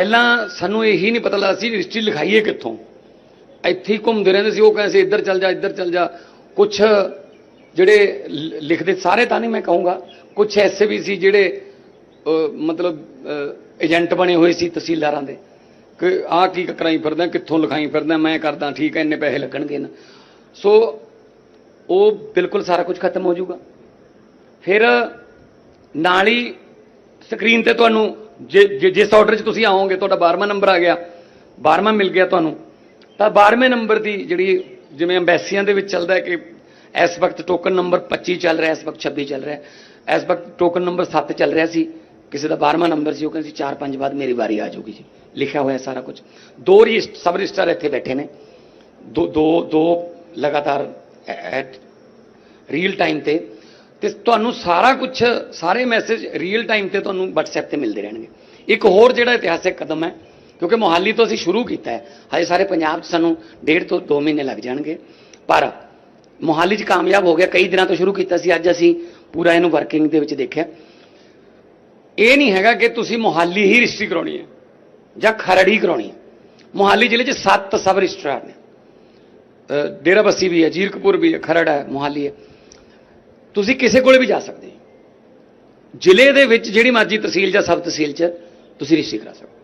ਪਹਿਲਾਂ ਸਾਨੂੰ ਇਹੀ ਨਹੀਂ ਪਤਾ ਲੱਗਦਾ ਸੀ ਹਿਸਟਰੀ ਲਿਖਾਈਏ ਕਿੱਥੋਂ। ਇੱਥੇ ਹੀ ਘੁੰਮਦੇ ਰਹਿੰਦੇ ਸੀ, ਉਹ ਕਹਿੰਦੇ ਸੀ, ਇੱਧਰ ਚੱਲ ਜਾ, ਇੱਧਰ ਚੱਲ ਜਾ। ਕੁਝ ਜਿਹੜੇ ਲਿਖਦੇ ਸਾਰੇ ਤਾਂ ਨਹੀਂ ਮੈਂ ਕਹੂੰਗਾ। ਕੁਝ ਐਸੇ ਵੀ ਸੀ ਜਿਹੜੇ ਮਤਲਬ ਏਜੰਟ ਬਣੇ ਹੋਏ ਸੀ ਤਹਿਸੀਲਦਾਰਾਂ ਦੇ। ਕਿ ਆਹ ਕੀ ਕਰਾਈ ਫਿਰਦਾ, ਕਿੱਥੋਂ ਲਿਖਾਈ ਫਿਰਦਾ, ਮੈਂ ਕਰਦਾ, ਠੀਕ ਹੈ, ਇੰਨੇ ਪੈਸੇ ਲੱਗਣਗੇ ਨਾ। ਸੋ, ਉਹ ਬਿਲਕੁਲ ਸਾਰਾ ਕੁਝ ਖਤਮ ਹੋ ਜਾਊਗਾ। ਫਿਰ, ਨਾਲ ਹੀ ਸਕਰੀਨ ਤੇ ਤੁਹਾਨੂੰ ਜੇ- ਜੇ- ਜਿਸ ਆਰਡਰ 'ਚ ਤੁਸੀਂ ਆਓਗੇ, ਤੁਹਾਡਾ 12ਵਾਂ ਨੰਬਰ ਆ ਗਿਆ। 12ਵਾਂ ਮਿਲ ਗਿਆ ਤੁਹਾਨੂੰ। ਤਾਂ 12ਵੇਂ ਨੰਬਰ ਦੀ ਜਿਹੜੀ ਜਿਵੇਂ ਐਮਬੈਸੀਆਂ ਦੇ ਵਿੱਚ ਚੱਲਦਾ ਹੈ ਕਿ ਇਸ ਵਕਤ ਟੋਕਨ ਨੰਬਰ 25 ਚੱਲ ਰਿਹਾ, ਇਸ ਵਕਤ 26 ਚੱਲ ਰਿਹਾ। ਇਸ ਵਕਤ ਟੋਕਨ ਨੰਬਰ 7 ਚੱਲ ਰਿਹਾ ਸੀ। ਕਿਸੇ ਦਾ 12ਵਾਂ ਨੰਬਰ ਸੀ, ਉਹ ਕਹਿੰਦੇ ਸੀ 4-5 ਬਾਅਦ ਮੇਰੀ ਵਾਰੀ ਆ ਜਾਊਗੀ ਜੀ। ਲਿਖਿਆ ਹੋਇਆ ਸਾਰਾ ਕੁਝ। ਦੋ ਰਜਿਸਟ ਸਬ ਰਜਿਸਟਰ ਇੱਥੇ ਬੈਠੇ ਨੇ। ਦੋ ਦੋ ਦੋ ਲਗਾਤਾਰ ਐਟ ਰੀਅਲ ਟਾਈਮ ਤੇ ਤੇ ਤੁਹਾਨੂੰ ਸਾਰਾ ਕੁਝ ਸਾਰੇ ਮੈਸੇਜ ਰੀਅਲ ਟਾਈਮ ਤੇ ਤੁਹਾਨੂੰ WhatsApp ਤੇ ਮਿਲਦੇ ਰਹਿਣਗੇ। ਇੱਕ ਹੋਰ ਜਿਹੜਾ ਇਤਿਹਾਸਿਕ ਕਦਮ ਹੈ, ਕਿਉਂਕਿ ਮੋਹਾਲੀ ਤੋਂ ਅਸੀਂ ਸ਼ੁਰੂ ਕੀਤਾ ਹੈ, ਹਜੇ ਸਾਰੇ ਪੰਜਾਬ 'ਚ ਸਾਨੂੰ ਡੇਢ ਤੋਂ 2 ਮਹੀਨੇ ਲੱਗ ਜਾਣਗੇ। ਪਰ ਮੋਹਾਲੀ 'ਚ ਕਾਮਯਾਬ ਹੋ ਗਿਆ, ਕਈ ਦਿਨਾਂ ਤੋਂ ਸ਼ੁਰੂ ਕੀਤਾ ਸੀ, ਅੱਜ ਅਸੀਂ ਪੂਰਾ ਇਹਨੂੰ ਵਰਕਿੰਗ ਦੇ ਵਿੱਚ ਦੇਖਿਆ। ਇਹ ਨਹੀਂ ਹੈਗਾ ਕਿ ਤੁਸੀਂ ਮੋਹਾਲੀ ਹੀ ਰਜਿਸਟਰੀ ਕਰਾਉਣੀ ਹੈ, ਜਾਂ ਖਰੜ ਹੀ ਕਰਾਉਣੀ ਹੈ। ਮੋਹਾਲੀ ਜ਼ਿਲ੍ਹੇ 'ਚ ਸੱਤ ਸਬ ਰਜਿਸਟਰਾਰ ਨੇ ਡੇਰਾਬੱਸੀ ਵੀ ਹੈ, ਜੀਰਕਪੁਰ ਵੀ ਹੈ, ਖਰੜ ਹੈ, ਮੋਹਾਲੀ ਹੈ। ਤੁਸੀਂ ਕਿਸੇ ਕੋਲੇ ਵੀ ਜਾ ਸਕਦੇ ਜ਼ਿਲ੍ਹੇ ਦੇ ਵਿੱਚ ਜਿਹੜੀ ਮਰਜ਼ੀ ਤਹਿਸੀਲ ਜਾਂ ਸਬ ਤਹਿਸੀਲ 'ਚ ਤੁਸੀਂ ਰਿਸ਼ੀ ਕਰਾ ਸਕਦੇ ਹੋ।